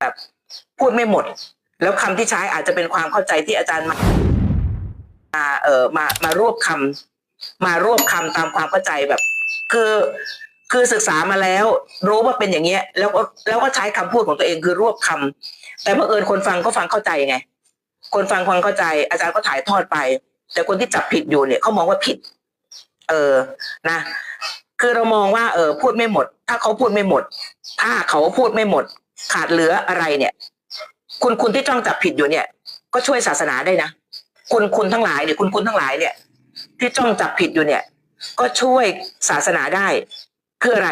แบบพูดไม่หมด แล้วคำที่ใช้อาจจะเป็นความเข้าใจที่อาจารย์มามาเอ่อมามารวบคำมารวบคำตามความเข้าใจแบบ คือคือศึกษามาแล้ว รู้ว่าเป็นอย่างเงี้ย แล้วก็แล้วก็ใช้คำพูดของตัวเองคือรวบคำแต่บังเอิญคนฟังก็ฟังเข้าใจไงคนฟังฟังเข้าใจ อาจารย์ก็ถ่ายทอดไป แต่คนที่จับผิดอยู่เนี่ยเขามองว่าผิด เออนะ คือเรามองว่าเออพูดไม่หมด ถ้าเขาพูดไม่หมด ถ้าเขาพูดไม่หมด ขาดเหลืออะไรเนี่ย คุณคุณที่จ้องจับผิดอยู่เนี่ย ก็ช่วยศาสนาได้นะคุณคุณทั้งหลายเนี่ยคุณคุณทั้งหลายเนี่ย ที่จ้องจับผิดอยู่เนี่ย ก็ช่วยศาสนาได้ คืออะไร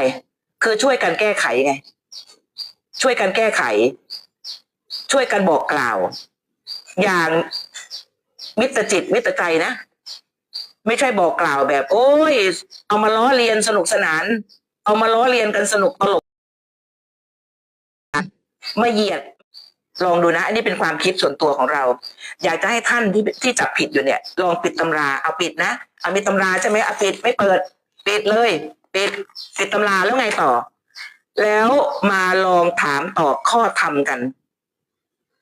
คือช่วยกันแก้ไขไง ช่วยกันแก้ไข ช่วยกันบอกกล่าว อย่างมิตรจิตมิตรใจนะไม่ใช่บอกกล่าวแบบ โอ้ย เอามาล้อเลียนสนุกสนาน เอามาล้อเลียนกันสนุกตลก มาเหยียดลองดูนะ อันนี้เป็นความคิดส่วนตัวของเรา อยากจะให้ท่านที่ที่จับผิดอยู่เนี่ย ลองปิดตำรา เอาปิดนะ เอามีตำราใช่ไหมเอาปิดไม่เปิด ปิดเลยปิดปิดตำราแล้วไงต่อ แล้วมาลองถามตอบข้อธรรมกัน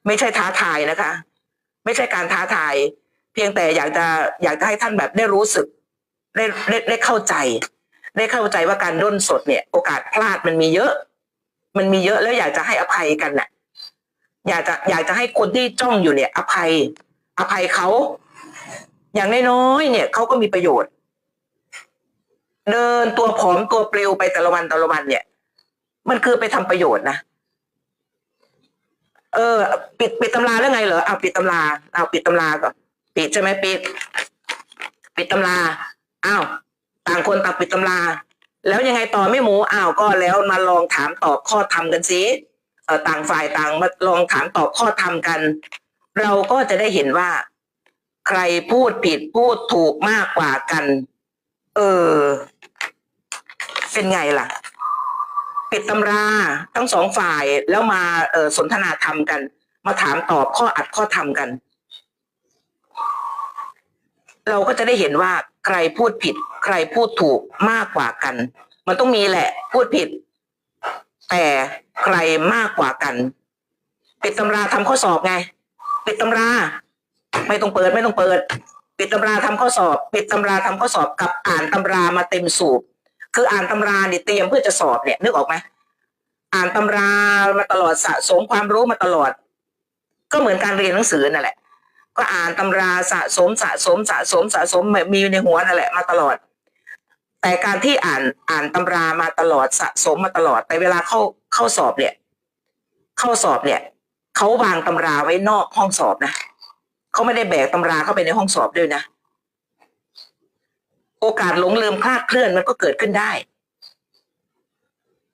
ไม่ใช่ท้าทายนะคะ ไม่ใช่การท้าทาย เพียงแต่อยากจะอยากจะให้ท่านแบบได้รู้สึก ได้ได้ได้เข้าใจ ได้เข้าใจว่าการด้นสดเนี่ย โอกาสพลาดมันมีเยอะ มันมีเยอะแล้วอยากจะให้อภัยกันน่ะ อยากจะอยากจะให้คนที่จ้องอยู่เนี่ย อภัย อภัยเขา อย่างน้อยๆเนี่ยเขาก็มีประโยชน์ เดินตัวผอมตัวปลิวไปแต่ละวันแต่ละวันเนี่ย มันคือไปทำประโยชน์นะเออ ปิดปิดตำราแล้วไงเหรอเอาปิดตำราเอาปิดตำราก่อนปิดใช่ไหมปิด ปิดตำราอ้าวต่างคนต่างปิดตำรา แล้วยังไงต่อไม่หมูอ้าวก็แล้วมาลองถามตอบข้อธรรมกันสิเออต่างฝ่ายต่างมาลองถามตอบข้อธรรมกัน เราก็จะได้เห็นว่า ใครพูดผิดพูดถูกมากกว่ากัน เออ เป็นไงล่ะ ปิดตำราทั้งสองฝ่ายแล้วมาเออสนทนาธรรมกัน มาถามตอบข้ออัดข้อธรรมกัน เราก็จะได้เห็นว่าใครพูดผิด ใครพูดถูกมากกว่ากัน มันต้องมีแหละ พูดผิด แต่ใครมากกว่ากัน ปิดตำราทำข้อสอบไง ปิดตำรา ไม่ต้องเปิดไม่ต้องเปิด ปิดตำราทำข้อสอบ ปิดตำราทำข้อสอบกับอ่านตำรามาเต็มสูบคืออ่านตำราเนี่ยเตรียมเพื่อจะสอบเนี่ยนึกออกไหมอ่านตำรามาตลอดสะสมความรู้มาตลอด ก็เหมือนการเรียนหนังสือนั่นแหละ ก็อ่านตำราสะสมสะสมสะสมสะสมมีในหัวนั่นแหละมาตลอด แต่การที่อ่านอ่านตำรามาตลอดสะสมมาตลอด แต่เวลาเข้าเข้าสอบเนี่ย เข้าสอบเนี่ยเขาวางตำราไว้นอกห้องสอบนะเขาไม่ได้แบกตำราเข้าไปในห้องสอบด้วยนะโอกาสหลงลืมคลาดเคลื่อนมันก็เกิดขึ้นได้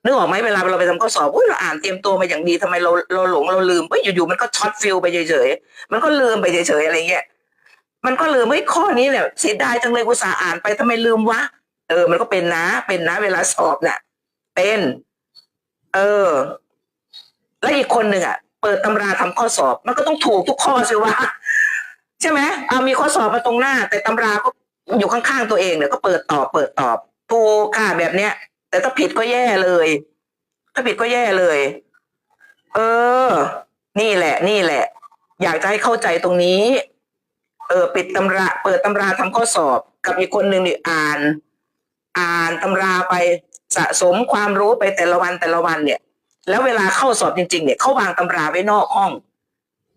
นึกออกไหมเวลาเราไปทำข้อสอบอุ๊ยเราอ่านเตรียมตัวมาอย่างดีทำไมเราเราหลงเราลืมเฮ้ยอยู่ๆมันก็ช็อตฟิลไปเฉยๆมันก็ลืมไปเฉยๆอะไรเงี้ยมันก็ลืมเฮ้ยข้อนี้เนี่ยเสียดายจังเลยอุตส่าอ่านไปทำไมลืมวะ เออ มันก็เป็นนะ เป็นนะ เวลาสอบเนี่ยเป็น เออ แล้วอีกคนหนึ่งอะ เปิดตำราทำข้อสอบ มันก็ต้องถูกทุกข้อสิวะใช่ไหมเอามีข้อสอบมาตรงหน้า แต่ตำราก็อยู่ข้างๆตัวเองเนี่ยก็เปิดตอบ เปิดตอบถูกค่ะแบบเนี้ย แต่ถ้าผิดก็แย่เลย ถ้าผิดก็แย่เลย เออ นี่แหละ นี่แหละ อยากจะให้เข้าใจตรงนี้ เออ ปิดตำรา เปิดตำราทำข้อสอบ กับอีกคนหนึ่งนี่อ่าน อ่านตำราไปสะสมความรู้ไปแต่ละวันแต่ละวันเนี่ย แล้วเวลาเข้าสอบจริง ๆ เนี่ยเขาวางตำราไว้นอกห้อง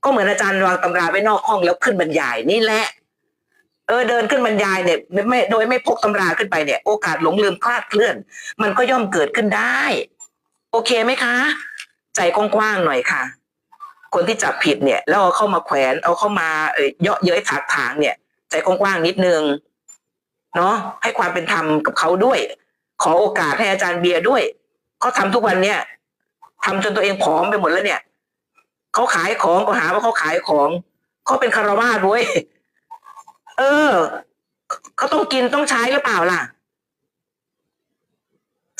ก็เหมือนอาจารย์วางตำราไว้นอกห้องแล้วขึ้นบรรยายนี่แหละเออเดินขึ้นบรรยายเนี่ยไม่ไม่โดยไม่พกตำราขึ้นไปเนี่ย โอกาสหลงลืมคลาดเคลื่อน มันก็ย่อมเกิดขึ้นได้ โอเคไหมคะ ใจกว้างๆหน่อยค่ะ คนที่จับผิดเนี่ย แล้วเอาเข้ามาแขวน เอาเข้ามาเอ่ยเยาะเย้ยถากถางเนี่ย ใจกว้างๆนิดนึง เนาะให้ความเป็นธรรมกับเขาด้วย ขอโอกาสให้อาจารย์เบียร์ด้วยเขาทำทุกวันเนี่ยทำจนตัวเองผอมไปหมดแล้วเนี่ยเขาขายของก็หาว่าเขาขายของเขาเป็นคารวาสเว้ยเออเขาต้องกินต้องใช้หรือเปล่าล่ะ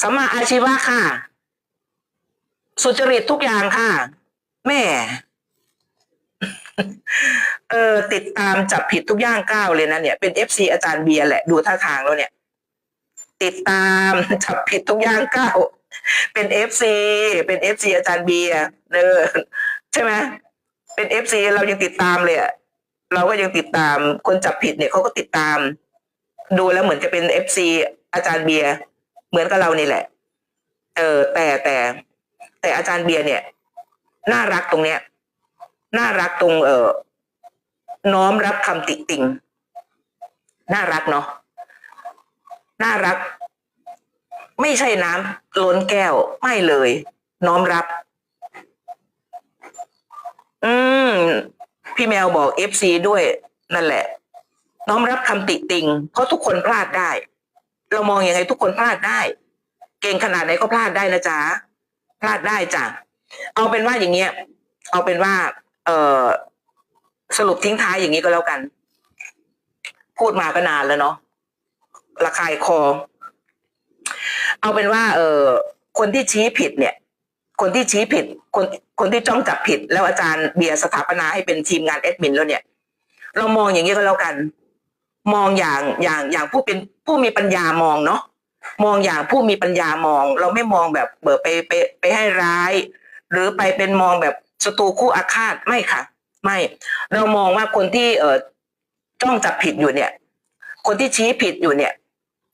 สัมมาอาชีวะค่ะ สุจริตทุกอย่างค่ะ แม่ เออติดตามจับผิดทุกย่างก้าวเลยนะเนี่ยเป็นเอฟซีอาจารย์เบียร์แหละดูท่าทางแล้วเนี่ย ติดตามจับผิดทุกย่างก้าวเป็นเอฟซีเป็นเอฟซีอาจารย์เบียร์เออใช่ไหมเป็นเอฟซีเรายังติดตามเลยอะเราก็ยังติดตามคนจับผิดเนี่ยเขาก็ติดตาม ดูแล้วเหมือนจะเป็นเอฟซีอาจารย์เบียร์เหมือนกับเรานี่แหละ เออแต่แต่ แต่อาจารย์เบียร์เนี่ย น่ารักตรงเนี้ย น่ารักตรงเออน้อมรับคำติติงน่ารักเนาะน่ารัก ไม่ใช่น้ำล้นแก้วไม่เลย น้อมรับ อืม พี่แมวบอกเอฟซีด้วย นั่นแหละ น้อมรับคำติติงเพราะทุกคนพลาดได้ เรามองอยังไงทุกคนพลาดได้ เก่งขนาดไหนก็พลาดได้นะจ๊ะพลาดได้จ้ะเอาเป็นว่าอย่างเงี้ย เอาเป็นว่า เออสรุปทิ้งท้ายอย่างนี้ก็แล้วกัน พูดมาก็นานแล้วเนาะระคายคอ เอาเป็นว่า เออคนที่ชี้ผิดเนี่ย คนที่ชี้ผิด คนคนที่จ้องจับผิด แล้วอาจารย์เบียร์สถาปนาให้เป็นทีมงานแอดมินแล้วเนี่ย เรามองอย่างนี้ก็แล้วกัน มองอย่างอย่างอย่างผู้เป็นผู้มีปัญญามองเนาะมองอย่างผู้มีปัญญามอง เราไม่มองแบบเบิดไปไปไปให้ร้าย หรือไปเป็นมองแบบ ศัตรูคู่อาฆาตไม่ค่ะ ไม่ เรามองว่าคนที่เออจ้องจับผิดอยู่เนี่ย คนที่ชี้ผิดอยู่เนี่ย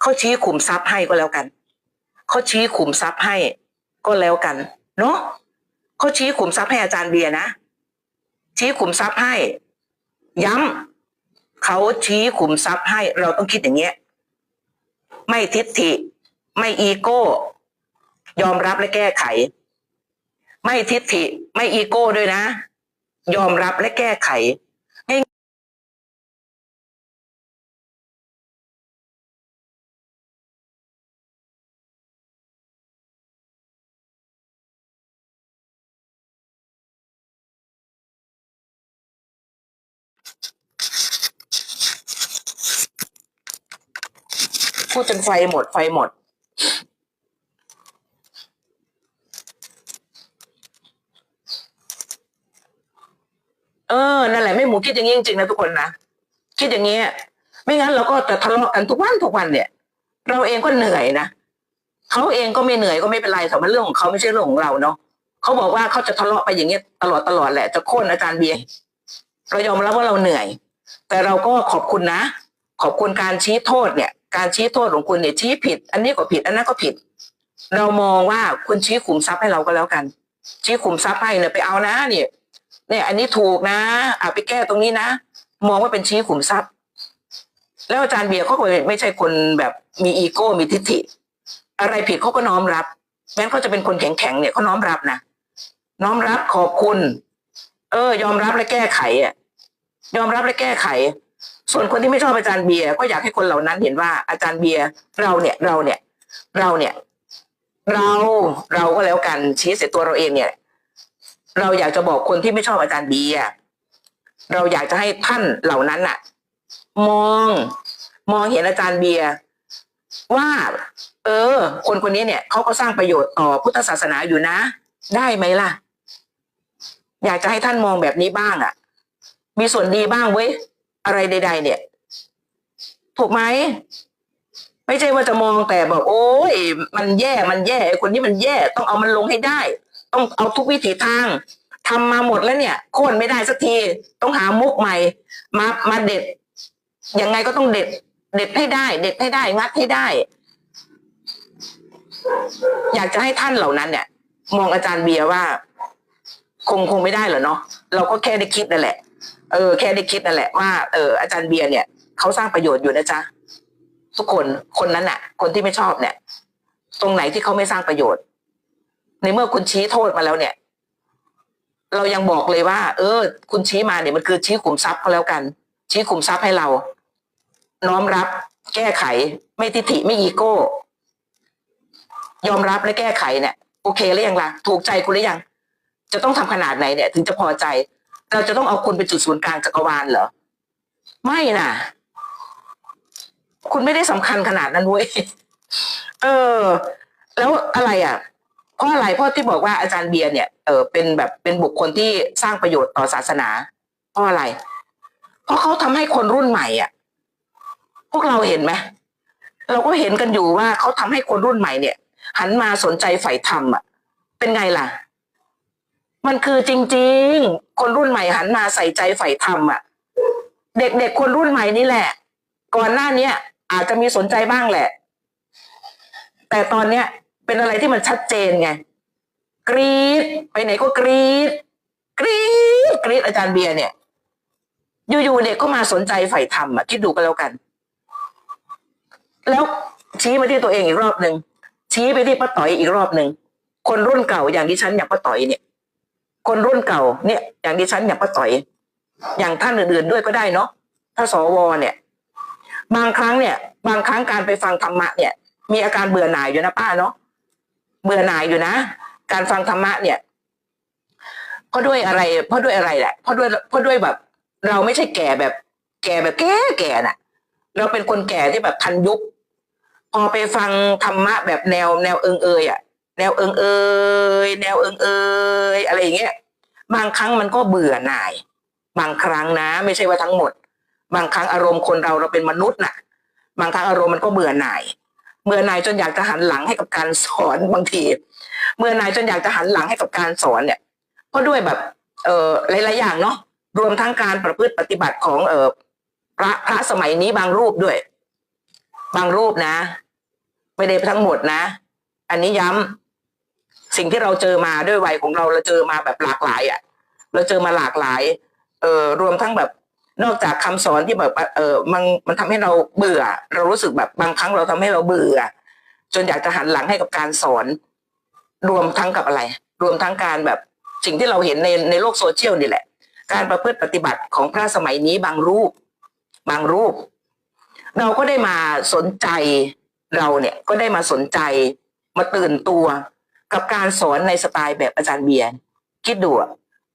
เขาชี้ขุมทรัพย์ให้ก็แล้วกันเขาชี้ขุมทรัพย์ให้ก็แล้วกัน เนาะเขาชี้ขุมทรัพย์ให้อาจารย์เบียร์นะชี้ขุมทรัพย์ให้ ย้ำเขาชี้ขุมทรัพย์ให้ เราต้องคิดอย่างเงี้ย ไม่ทิฏฐิ ไม่อีโก้ ยอมรับและแก้ไข ไม่ทิฏฐิ ไม่อีโก้ด้วยนะ ยอมรับและแก้ไขพูดจนไฟหมดไฟหมด เออนั่นแหละไม่หมูคิดอย่างนี้จริงๆนะทุกคนนะคิดอย่างนี้ไม่งั้นเราก็จะทะเลาะกันทุกวันทุกวันเนี่ย เราเองก็เหนื่อยนะเขาเองก็ไม่เหนื่อยก็ไม่เป็นไรแต่มันเรื่องของเขาไม่ใช่เรื่องของเราเนาะเขาบอกว่าเขาจะทะเลาะไปอย่างเงี้ยตลอดตลอดแหละจะโค่นอาจารย์เบียร์เรายอมรับว่าเราเหนื่อย แต่เราก็ขอบคุณนะ ขอบคุณการชี้โทษเนี่ย การชี้โทษของคุณเนี่ยชี้ผิด อันนี้ก็ผิด อันนั้นก็ผิด เรามองว่าคุณชี้ขุมทรัพย์ให้เราก็แล้วกัน ชี้ขุมทรัพย์ให้เนี่ยไปเอานะเนี่ย เนี่ยอันนี้ถูกนะอะไปแก้ตรงนี้นะ มองว่าเป็นชี้ขุมทรัพย์ แล้วอาจารย์เบียร์เขาก็ไม่ใช่คนแบบมีอีโก้มีทิฐิ อะไรผิดเขาก็น้อมรับแม้เขาจะเป็นคนแข็งๆเนี่ยเขาน้อมรับนะน้อมรับขอบคุณ เออ ยอมรับและแก้ไขอะยอมรับและแก้ไข ส่วนคนที่ไม่ชอบอาจารย์เบียร์ก็อยากให้คนเหล่านั้นเห็นว่าอาจารย์เบียร์เราเนี่ยเราเนี่ย เราเนี่ย เราเราก็แล้วกันชี้เสียตัวเราเองเนี่ย เราอยากจะบอกคนที่ไม่ชอบอาจารย์เบียร์เราอยากจะให้ท่านเหล่านั้นน่ะ มอง มองเห็นอาจารย์เบียร์ว่า เออ คนคนนี้เนี่ยเขาก็สร้างประโยชน์ต่อพุทธศาสนาอยู่นะ ได้ไหมล่ะ อยากจะให้ท่านมองแบบนี้บ้างอะ มีส่วนดีบ้างเว้ยอะไรใด ๆ เนี่ย ถูกไหมไม่ใช่ว่าจะมองแต่บอกโอ้ยมันแย่มันแย่คนนี้มันแย่ต้องเอามันลงให้ได้ ต้องเอาทุกวิถีทางทำมาหมดแล้วเนี่ยโค่นไม่ได้สักที ต้องหามุกใหม่ มามาเด็ดยังไงก็ต้องเด็ด เด็ดให้ได้ เด็ดให้ได้งัดให้ได้ อยากจะให้ท่านเหล่านั้นเนี่ย มองอาจารย์เบียร์ว่า คงคงไม่ได้เหรอเนาะเราก็แค่ได้คิดนั่นแหละเออแค่ได้คิดนั่นแหละว่าเอออาจารย์เบียร์เนี่ยเขาสร้างประโยชน์อยู่นะจ๊ะทุกคนคนนั้นน่ะ คนที่ไม่ชอบเนี่ย ตรงไหนที่เขาไม่สร้างประโยชน์ ในเมื่อคุณชี้โทษมาแล้วเนี่ย เรายังบอกเลยว่า เออ คุณชี้มาเนี่ยมันคือชี้ขุมทรัพย์ก็แล้วกัน ชี้ขุมทรัพย์ให้เรา น้อมรับ แก้ไข ไม่ทิฐิไม่อีโก้ ยอมรับและแก้ไขเนี่ยโอเคหรือยังล่ะ ถูกใจคุณหรือยัง จะต้องทำขนาดไหนเนี่ย ถึงจะพอใจ เราจะต้องเอาคุณเป็นจุดศูนย์กลางจักรวาลเหรอ ไม่น่ะ คุณไม่ได้สำคัญขนาดนั้นเว้ย เออ แล้วอะไรอะ เพราะอะไรเพราะที่บอกว่าอาจารย์เบียร์เนี่ยเออเป็นแบบเป็นบุคคลที่สร้างประโยชน์ต่อศาสนาเพราะอะไร เพราะเขาทำให้คนรุ่นใหม่อะ พวกเราเห็นไหมเราก็เห็นกันอยู่ว่าเขาทำให้คนรุ่นใหม่เนี่ย หันมาสนใจใฝ่ธรรมอะ เป็นไงล่ะ มันคือจริง ๆ คนรุ่นใหม่หันมาใส่ใจใฝ่ธรรมอะ เด็กๆคนรุ่นใหม่นี่แหละ ก่อนหน้าเนี้ยอาจจะมีสนใจบ้างแหละ แต่ตอนเนี้ย เป็นอะไรที่มันชัดเจนไงกรีดไปไหนก็กรีดกรีดกรีดอาจารย์เบียร์เนี่ย อยู่ๆเด็กก็มาสนใจใฝ่ธรรมอะคิดดูกันแล้วกัน แล้วชี้มาที่ตัวเองอีกรอบหนึ่งชี้ไปที่ป้าต่อยอีกรอบหนึ่งคนรุ่นเก่าอย่างดิฉันอย่างป้าต่อยเนี่ย คนรุ่นเก่าเนี่ย อย่างดิฉันอย่างป้าต่อย อย่างท่านอื่นๆด้วยก็ได้เนาะถ้าสวเนี่ย บางครั้งเนี่ย บางครั้งการไปฟังธรรมะเนี่ย มีอาการเบื่อหน่ายอยู่นะป้าเนาะ เบื่อหน่ายอยู่นะ การฟังธรรมะเนี่ยเพราะด้วยอะไรเพราะด้วยอะไรแหละเพราะด้วยเพราะด้วยแบบ เราไม่ใช่แก่แบบ แก่แบบแก่แก่น่ะ เราเป็นคนแก่ที่แบบทันยุค พอไปฟังธรรมะแบบแนวแนวเอิงเอยอะแนวเอิงเอยแนวเอิงเอยอะไรอย่างเงี้ยบางครั้งมันก็เบื่อหน่าย บางครั้งนะ ไม่ใช่ว่าทั้งหมด บางครั้งอารมณ์คนเราเราเป็นมนุษย์น่ะ บางครั้งอารมณ์มันก็เบื่อหน่าย เบื่อนายจนอยากจะหันหลังให้กับการสอนบางทีเบื่อนายจนอยากจะหันหลังให้กับการสอนเนี่ยเพราะด้วยแบบเอ่อหลายๆอย่างเนาะรวมทั้งการประพฤติปฏิบัติของเอ่อพระพระสมัยนี้บางรูปด้วย บางรูปนะไม่ได้ทั้งหมดนะ อันนี้ย้ำสิ่งที่เราเจอมาด้วยวัยของเราเราเจอมาแบบหลากหลายอะ่ะ เราเจอมาหลากหลาย เอ่อรวมทั้งแบบ นอกจากคำสอนที่แบบเออมันมันทำให้เราเบื่อ เรารู้สึกแบบบางครั้งเราทำให้เราเบื่อ จนอยากจะหันหลังให้กับการสอน รวมทั้งกับอะไร รวมทั้งการแบบสิ่งที่เราเห็นในในโลกโซเชียลนี่แหละ การประพฤติปฏิบัติของพระสมัยนี้บางรูป บางรูป เราก็ได้มาสนใจเราเนี่ยก็ได้มาสนใจมาตื่นตัว กับการสอนในสไตล์แบบอาจารย์เบียร์คิดดู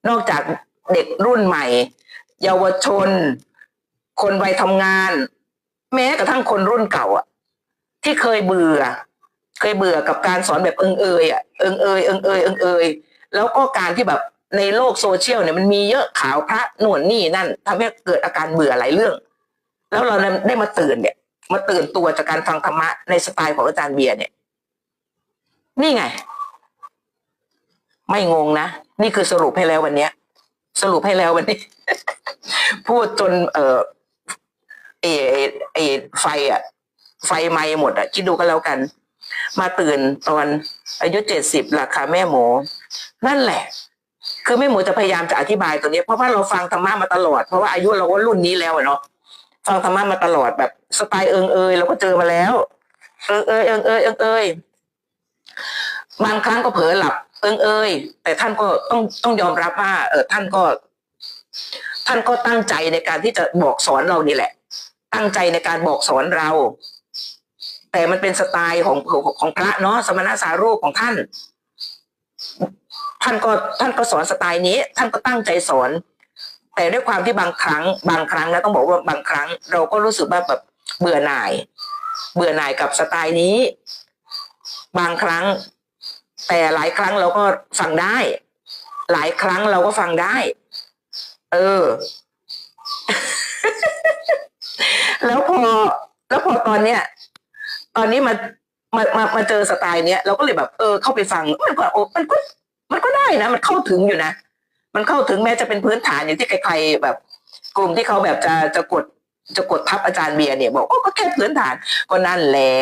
นอกจากเด็กรุ่นใหม่ เยาวชน คนวัยทำงาน แม้กระทั่งคนรุ่นเก่าอะที่เคยเบื่อ เคยเบื่อกับการสอนแบบเอิงเอยอะเอิงเอยเอิงเอยเอิงเอยแล้วก็การที่แบบในโลกโซเชียลเนี่ยมันมีเยอะข่าวพระหนวนนี่นั่นทำให้เกิดอาการเบื่อหลายเรื่อง แล้วเราได้มาตื่นเนี่ย มาตื่นตัวจากการฟังธรรมะในสไตล์ของอาจารย์เบียร์เนี่ย นี่ไง ไม่งงนะ นี่คือสรุปให้แล้ววันเนี้ย สรุปให้แล้ววันนี้ พูดจน เออเอเอไฟอะไฟไหม้หมดอะคิดดูก็แล้วกัน มาตื่นตอนอายุเจ็ดสิบราคาแม่หมู นั่นแหละ คือแม่หมูจะพยายามจะอธิบายตัวนี้ เพราะว่าเราฟังธรรมะมาตลอด เพราะว่าอายุเราก็รุ่นนี้แล้วเนาะฟังธรรมะมาตลอดแบบสไตล์เอิงเอยเราก็เจอมาแล้ว เอิงเอยเอิงเอยเอิงเอยบางครั้งก็เผลอหลับ เอิงเอยแต่ท่านก็ต้องต้องยอมรับว่าเออท่านก็ ท่านก็ตั้งใจในการที่จะบอกสอนเรานี่แหละ ตั้งใจในการบอกสอนเรา แต่มันเป็นสไตล์ของของของพระเนาะสมณะสารูปของท่าน ท่านก็ท่านก็สอนสไตล์นี้ ท่านก็ตั้งใจสอน แต่ด้วยความที่บางครั้ง บางครั้งนะต้องบอกว่าบางครั้ง เราก็รู้สึกว่าแบบเบื่อหน่าย เบื่อหน่ายกับสไตล์นี้ บางครั้ง แต่หลายครั้งเราก็ฟังได้ หลายครั้งเราก็ฟังได้ เออ แล้วพอ แล้วพอตอนเนี้ย ตอนนี้มามามามาเจอสไตล์เนี้ยเราก็เลยแบบ เออ เข้าไปฟังมันก็โอ้มันก็มันก็ได้นะมันเข้าถึงอยู่นะมันเข้าถึงแม้จะเป็นพื้นฐานอย่างที่ใครๆแบบ กลุ่มที่เขาแบบจะจะกดจะกดทับอาจารย์เบียร์เนี่ยบอกโอ้ก็แค่พื้นฐานก็นั่นแหละ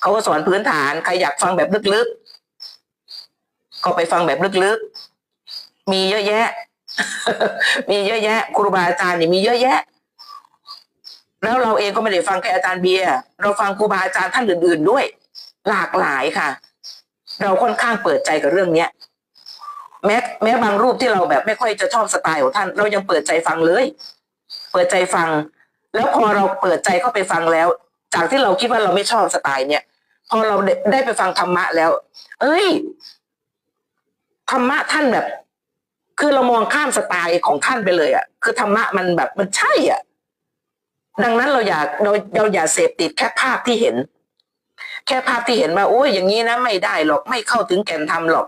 เขาก็สอนพื้นฐานใครอยากฟังแบบลึก ก็ไปฟังแบบลึกๆ มีเยอะแยะ มีเยอะแยะครูบาอาจารย์นี่มีเยอะแยะ แล้วเราเองก็ไม่ได้ฟังแค่อาจารย์เบียร์เราฟังครูบาอาจารย์ท่านอื่น ๆด้วย หลากหลายค่ะ เราค่อนข้างเปิดใจกับเรื่องเนี้ยแม้แม้บางรูปที่เราแบบไม่ค่อยจะชอบสไตล์ของท่าน เรายังเปิดใจฟังเลย เปิดใจฟัง แล้วพอเราเปิดใจเข้าไปฟังแล้ว จากที่เราคิดว่าเราไม่ชอบสไตล์เนี่ย พอเราได้ได้ไปฟังธรรมะแล้ว เอ้ย ธรรมะท่านแบบ คือเรามองข้ามสไตล์ของท่านไปเลยอะ่ะ คือธรรมะมันแบบมันใช่อะ ดังนั้นเราอย่าเราเราอย่าเสพติดแค่ภาพที่เห็น แค่ภาพที่เห็นว่าโอ้ยอย่างนี้นะไม่ได้หรอกไม่เข้าถึงแก่นธรรมหรอก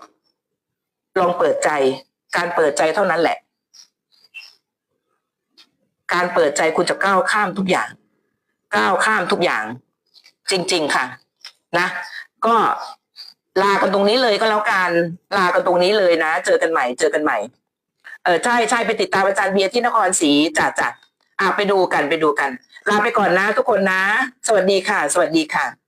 ลองเปิดใจ การเปิดใจเท่านั้นแหละ การเปิดใจคุณจะก้าวข้ามทุกอย่าง ก้าวข้ามทุกอย่าง จริง ๆ ค่ะ นะ ก็ ลากันตรงนี้เลยก็แล้วกันลากันตรงนี้เลยนะ เจอกันใหม่ เจอกันใหม่ เออใช่ใช่ไปติดตามอาจารย์เบียร์ที่นครศรีจัดจัดอะไปดูกันไปดูกัน ลาไปก่อนนะทุกคนนะ สวัสดีค่ะ สวัสดีค่ะ